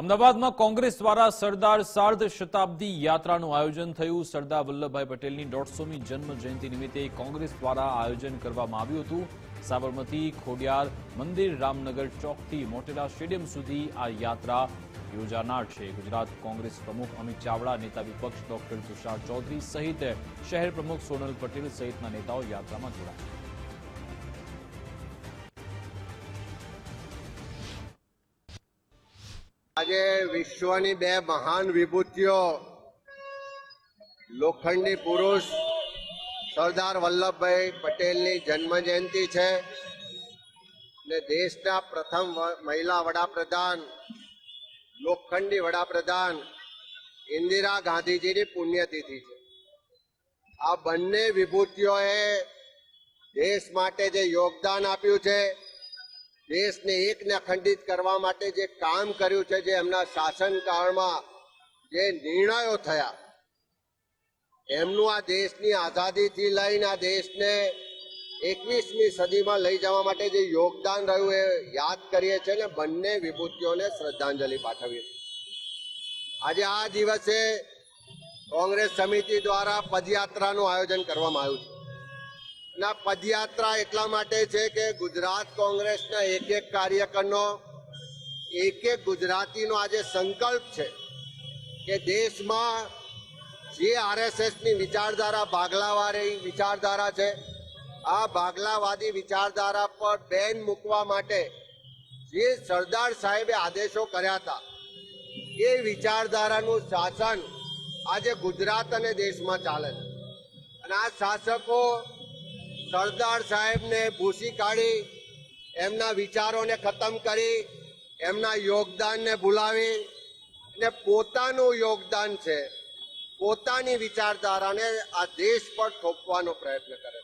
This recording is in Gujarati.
અમદાવાદમાં કોંગ્રેસ દ્વારા સરદાર સાર્ધ શતાબ્દી યાત્રાનું આયોજન થયું. સરદાર વલ્લભભાઈ પટેલની દોઢસોમી જન્મ જયંતિ નિમિત્તે કોંગ્રેસ દ્વારા આયોજન કરવામાં આવ્યું હતું. સાબરમતી, ખોડિયાર, મંદિર, રામનગર ચોકથી મોટેરા સ્ટેડિયમ સુધી આ યાત્રા યોજાનાર છે. ગુજરાત કોંગ્રેસ પ્રમુખ અમિત ચાવડા, નેતા વિપક્ષ ડોક્ટર તુષાર ચૌધરી સહિત શહેર પ્રમુખ સોનલ પટેલ સહિતના નેતાઓ યાત્રામાં જોડાયા. આજે વિશ્વની બે મહાન વિભૂતિઓ, લોખંડી પુરુષ સરદાર વલ્લભભાઈ પટેલની જન્મ જયંતિ છે ને દેશના પ્રથમ મહિલા વડાપ્રધાન, લોખંડી વડાપ્રધાન ઇન્દિરા ગાંધીજીની પુણ્યતિથિ છે. આ બંને વિભૂતિઓએ દેશ માટે જે યોગદાન આપ્યું છે દેશને એકને અખંડિત કરવા માટે જે કામ કર્યું છે, જે એમના શાસનકાળમાં જે નિર્ણયો થયા, એમનું આ દેશની આઝાદીથી લઈને આ દેશને એકવીસમી સદીમાં લઈ જવા માટે જે યોગદાન રહ્યું એ યાદ કરીએ છીએ ને બંને વિભૂતિઓને શ્રદ્ધાંજલિ પાઠવીએ આજે આ દિવસે કોંગ્રેસ સમિતિ દ્વારા પદયાત્રાનું આયોજન કરવામાં આવ્યું છે. ના, પદયાત્રા એટલા માટે છે કે ગુજરાત કોંગ્રેસના એક એક કાર્યકરનો, એક એક ગુજરાતીનો આજે સંકલ્પ છે કે દેશમાં જે આરએસએસની વિચારધારા ભાગલાવાળી વિચારધારા છે, આ ભાગલાવાદી વિચારધારા પર બેન મૂકવા માટે જે સરદાર સાહેબે આદેશો કર્યા હતા, એ વિચારધારાનું શાસન આજે ગુજરાત અને દેશમાં ચાલે છે. અને આ શાસકો સરદાર સાહેબને ભૂસી કાઢી, એમના વિચારોને ખતમ કરી, એમના યોગદાનને ભૂલાવી અને પોતાનું યોગદાન છે, પોતાની વિચારધારાને આ દેશ પર થોપવાનો પ્રયત્ન કરે